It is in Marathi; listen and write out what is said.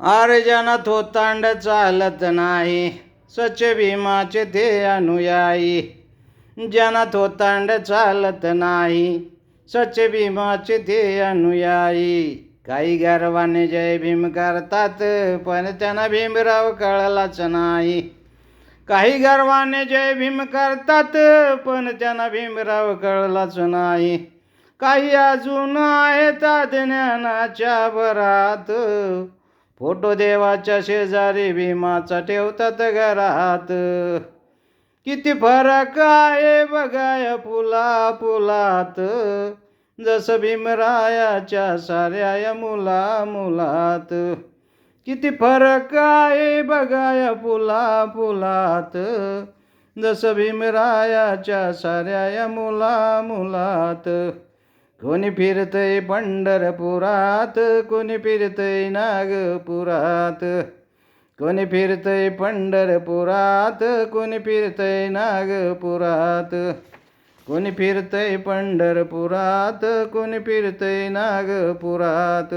आर्जन थोतांड हो चालत नाही. स्वच्छ भीमाचे ते अनुयायी. जन थोतांड हो चालत नाही. स्वच्छ भीमाचे ते अनुयायी. काही गर्वाने जय भीम करतात पण त्यांना भीमराव कळलाच नाही. काही गर्वाने जय भीम करतात पण त्यांना भीमराव कळलाच नाही. काही अजून आहेत ज्ञानाच्या भरात फोटो देवाच्या शेजारी भीमाचा ठेवतात घरात. किती फरक आहे बघाय फुला फुलात. जसं भीमरायाच्या साऱ्या मुला मुलात. किती फरक आहे बघाय फुला फुलात. जसं भीमरायाच्या साऱ्या मुला मुलात. कोणी फिरतय पंढरपुरात कोणी फिरतय नागपुरात. कोणी फिरतय पंढरपुरात कोणी फिरतय नागपुरात. कोणी फिरतय पंढरपुरात कोणी फिरतय नागपुरात.